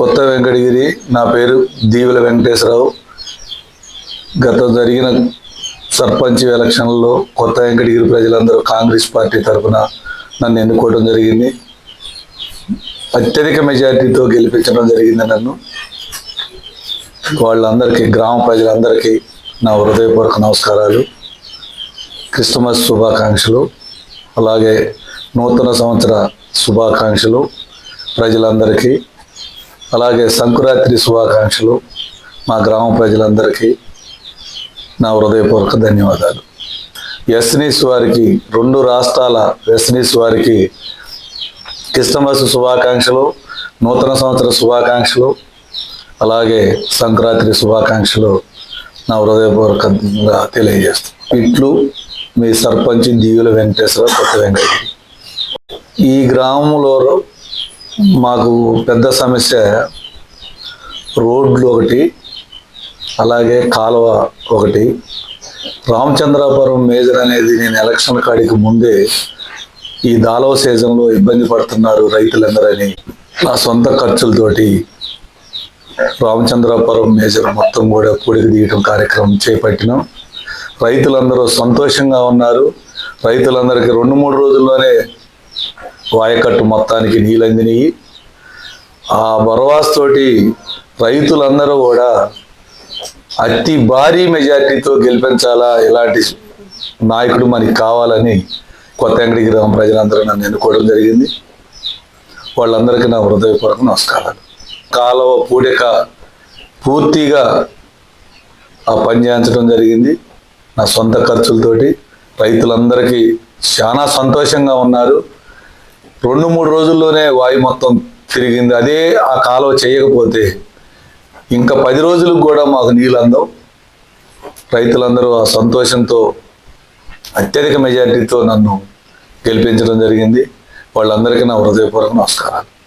కొత్త వెంకటగిరి నా పేరు దీవుల వెంకటేశ్వరరావు. గత జరిగిన సర్పంచ్ ఎలక్షన్లో కొత్త వెంకటగిరి ప్రజలందరూ కాంగ్రెస్ పార్టీ తరఫున నన్ను ఎన్నుకోవడం జరిగింది. అత్యధిక మెజారిటీతో గెలిపించడం జరిగింది నన్ను. వాళ్ళందరికీ గ్రామ ప్రజలందరికీ నా హృదయపూర్వక నమస్కారాలు. క్రిస్మస్ శుభాకాంక్షలు. అలాగే నూతన సంవత్సర శుభాకాంక్షలు ప్రజలందరికీ. అలాగే సంకురాత్రి శుభాకాంక్షలు మా గ్రామ ప్రజలందరికీ నా హృదయపూర్వక ధన్యవాదాలు. ఎస్నీస్ వారికి రెండు రాష్ట్రాల ఎస్నీస్ వారికి క్రిస్టమస్ శుభాకాంక్షలు నూతన సంవత్సర శుభాకాంక్షలు అలాగే సంక్రాంతి శుభాకాంక్షలు నా హృదయపూర్వకంగా తెలియజేస్తాను ఇట్లు మీ సర్పంచ్ దీవుల వెంకటేశ్వర కొత్త వెంకటగిరి. ఈ గ్రామంలో మాకు పెద్ద సమస్య రోడ్లు ఒకటి అలాగే కాలువ ఒకటి. రామచంద్రాపురం మేజర్ అనేది నేను ఎలక్షన్ కాడికి ముందే ఈ దాలవ సీజన్లో ఇబ్బంది పడుతున్నారు రైతులందరని నా సొంత ఖర్చులతోటి రామచంద్రాపురం మేజర్ మొత్తం కూడా పొడికి తీయటం కార్యక్రమం చేపట్టినాం. రైతులందరూ సంతోషంగా ఉన్నారు. రైతులందరికీ రెండు మూడు రోజుల్లోనే వాయకట్టు మొత్తానికి నీళ్ళందినాయి ఆ బరవాస్ తోటి రైతులందరూ కూడా అతి భారీ మెజార్టీతో గెలిపించాలా ఇలాంటి నాయకుడు మనకి కావాలని కొత్త అంగడి గ్రామ ప్రజలందరూ నన్ను ఎన్నుకోవడం జరిగింది. వాళ్ళందరికీ నా హృదయపూర్వక నమస్కారాలు. కాలువ పూడిక పూర్తిగా ఆ పని చేయించడం జరిగింది. నా సొంత ఖర్చులతోటి రైతులందరికీ చాలా సంతోషంగా ఉన్నారు. రెండు మూడు రోజుల్లోనే వాయు మొత్తం తిరిగింది. అదే ఆ కాలువ చేయకపోతే ఇంకా పది రోజులకు కూడా మాకు నీళ్ళు అందవు. రైతులందరూ ఆ సంతోషంతో అత్యధిక మెజారిటీతో నన్ను గెలిపించడం జరిగింది. వాళ్ళందరికీ నా హృదయపూర్వక నమస్కారాలు.